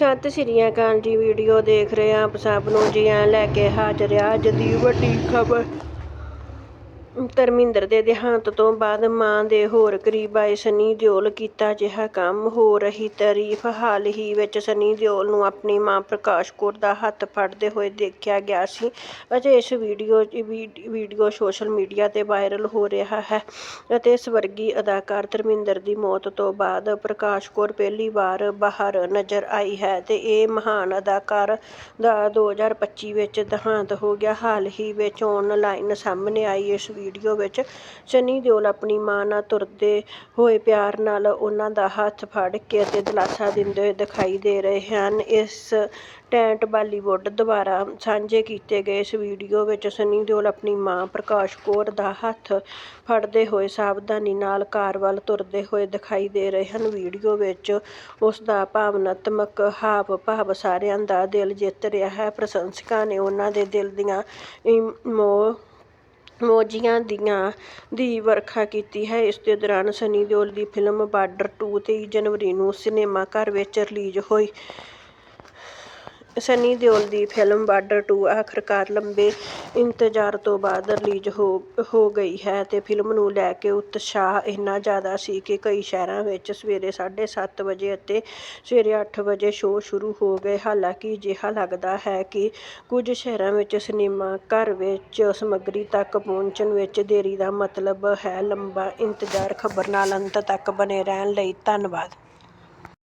ਸਤਿ ਸ਼੍ਰੀ ਅਕਾਲ ਜੀ ਵੀਡੀਓ ਦੇਖ ਰਹੇ ਆਪ ਸਭ ਨੂੰ ਜੀ, ਐਂ ਲੈ ਕੇ ਹਾਜ਼ਰ ਆ ਅੱਜ ਦੀ ਵੱਡੀ ਖਬਰ। ਧਰਮਿੰਦਰ ਦੇ ਦੇਹਾਂਤ ਤੋਂ ਬਾਅਦ ਮਾਂ ਦੇ ਹੋਰ ਕਰੀਬ ਆਏ ਸਨੀ ਦਿਓਲ ਕੀਤਾ ਜਿਹਾ ਕੰਮ। ਹੋ ਰਹੀ ਤਾਰੀਫ ਹਾਲ ਹੀ ਵਿੱਚ ਸਨੀ ਦਿਓਲ ਨੂੰ ਆਪਣੀ ਮਾਂ ਪ੍ਰਕਾਸ਼ ਕੌਰ ਦਾ ਹੱਥ ਫੜਦੇ ਹੋਏ ਦੇਖਿਆ ਗਿਆ ਸੀ। ਅਤੇ ਇਸ ਵੀਡੀਓ ਵੀਡੀਓ ਸੋਸ਼ਲ ਮੀਡੀਆ ਤੇ ਵਾਇਰਲ ਹੋ ਰਿਹਾ ਹੈ ਅਤੇ ਸਵਰਗੀ ਅਦਾਕਾਰ ਧਰਮਿੰਦਰ ਦੀ ਮੌਤ ਤੋਂ ਬਾਅਦ ਪ੍ਰਕਾਸ਼ ਕੌਰ ਪਹਿਲੀ ਵਾਰ ਬਾਹਰ ਨਜ਼ਰ ਆਈ ਹੈ ਤੇ ਇਹ ਮਹਾਨ ਅਦਾਕਾਰ ਦਾ 2025 ਵਿੱਚ ਦੇਹਾਂਤ ਹੋ ਗਿਆ। ਹਾਲ ਹੀ ਵਿੱਚ ਆਨਲਾਈਨ ਸਾਹਮਣੇ ਆਈ ਇਸ ਵੀਡੀਓ ਵਿੱਚ ਸਨੀ ਦਿਓਲ ਆਪਣੀ ਮਾਂ ਨਾਲ ਤੁਰਦੇ ਹੋਏ ਪਿਆਰ ਨਾਲ ਉਹਨਾਂ ਦਾ ਹੱਥ ਫੜ ਕੇ ਅਤੇ ਦਿਲਾਸਾ ਦਿੰਦੇ ਹੋਏ ਦਿਖਾਈ ਦੇ ਰਹੇ ਹਨ। ਇਸ ਟੈਂਟ ਬਾਲੀਵੁੱਡ ਦੁਆਰਾ ਸਾਂਝੇ ਕੀਤੇ ਗਏ ਇਸ ਵੀਡੀਓ ਵਿੱਚ ਸਨੀ ਦਿਓਲ ਆਪਣੀ ਮਾਂ ਪ੍ਰਕਾਸ਼ ਕੌਰ ਦਾ ਹੱਥ ਫੜਦੇ ਹੋਏ ਸਾਵਧਾਨੀ ਨਾਲ ਕਾਰ ਵੱਲ ਤੁਰਦੇ ਹੋਏ ਦਿਖਾਈ ਦੇ ਰਹੇ ਹਨ। ਵੀਡੀਓ ਵਿੱਚ ਉਸ ਦਾ ਭਾਵਨਾਤਮਕ ਹਾਵ ਭਾਵ ਸਾਰਿਆਂ ਦਾ ਦਿਲ ਜਿੱਤ ਰਿਹਾ ਹੈ। ਪ੍ਰਸ਼ੰਸਕਾਂ ਨੇ ਉਹਨਾਂ ਦੇ ਦਿਲ ਦੀਆਂ ਇਮੋ ਮੌਜੀਆਂ ਦੀਆਂ ਦੀ ਵਰਖਾ ਕੀਤੀ ਹੈ। ਇਸ ਦੇ ਦੌਰਾਨ ਸਨੀ ਦਿਓਲ ਦੀ ਫਿਲਮ ਬਾਰਡਰ ਟੂ ਤੇਈ ਜਨਵਰੀ ਨੂੰ ਸਿਨੇਮਾ ਘਰ ਵਿੱਚ ਰਿਲੀਜ਼ ਹੋਈ। ਸਨੀ ਦਿਓਲ ਦੀ ਫਿਲਮ ਬਾਰਡਰ 2 ਆਖਰਕਾਰ ਲੰਬੇ ਇੰਤਜ਼ਾਰ ਤੋਂ ਬਾਅਦ ਰਿਲੀਜ਼ ਹੋ ਹੋ ਗਈ ਹੈ ਅਤੇ ਫਿਲਮ ਨੂੰ ਲੈ ਕੇ ਉਤਸ਼ਾਹ ਇੰਨਾ ਜ਼ਿਆਦਾ ਸੀ ਕਿ ਕਈ ਸ਼ਹਿਰਾਂ ਵਿੱਚ ਸਵੇਰੇ 7:30 ਵਜੇ ਅਤੇ ਸਵੇਰੇ ਅੱਠ ਵਜੇ ਸ਼ੋਅ ਸ਼ੁਰੂ ਹੋ ਗਏ। ਹਾਲਾਂਕਿ ਅਜਿਹਾ ਲੱਗਦਾ ਹੈ ਕਿ ਕੁਝ ਸ਼ਹਿਰਾਂ ਵਿੱਚ ਸਿਨੇਮਾ ਘਰ ਵਿੱਚ ਸਮੱਗਰੀ ਤੱਕ ਪਹੁੰਚਣ ਵਿੱਚ ਦੇਰੀ ਦਾ ਮਤਲਬ ਹੈ। ਲੰਬਾ ਇੰਤਜ਼ਾਰ ਖਬਰ ਨਾਲ ਅੰਤ ਤੱਕ ਬਣੇ ਰਹਿਣ ਲਈ ਧੰਨਵਾਦ।